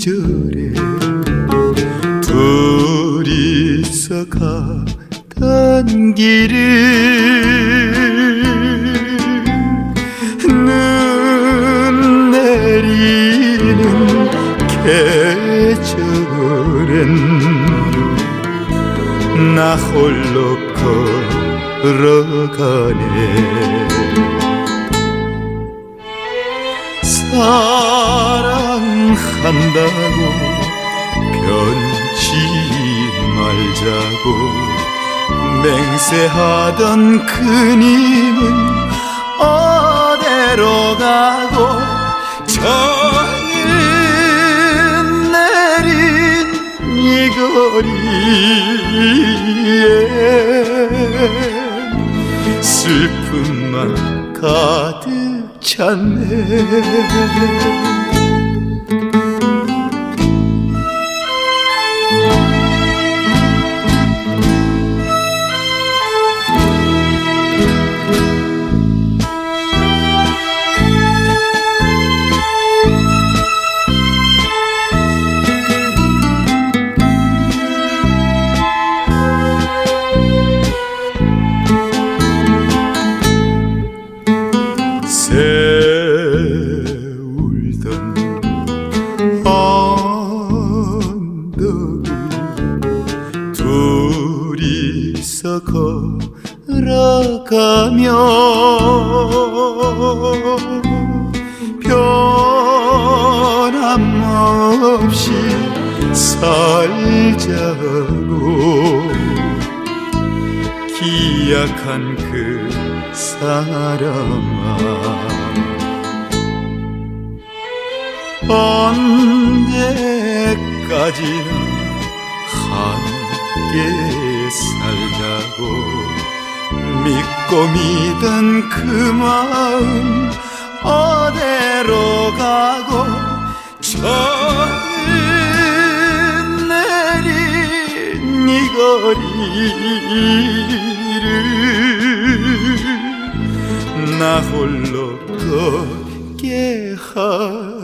시절에 둘이서 가 던 길을 눈 내리는 계절엔 나 홀로 걸어가네. 사랑한다고 변치 말자고 맹세하던 그님은 어디로 가고 저는 내린 이 거리에 슬픔만 가득 찼네 세울던 언덕을 둘이서 걸어가며 변함없이 살자고 기약한 그 사람아. 언제까지나 함께 살자고 믿고 믿은 그 마음 어디로 가고 저는 내린 이 거리 를나 홀로 걷게 하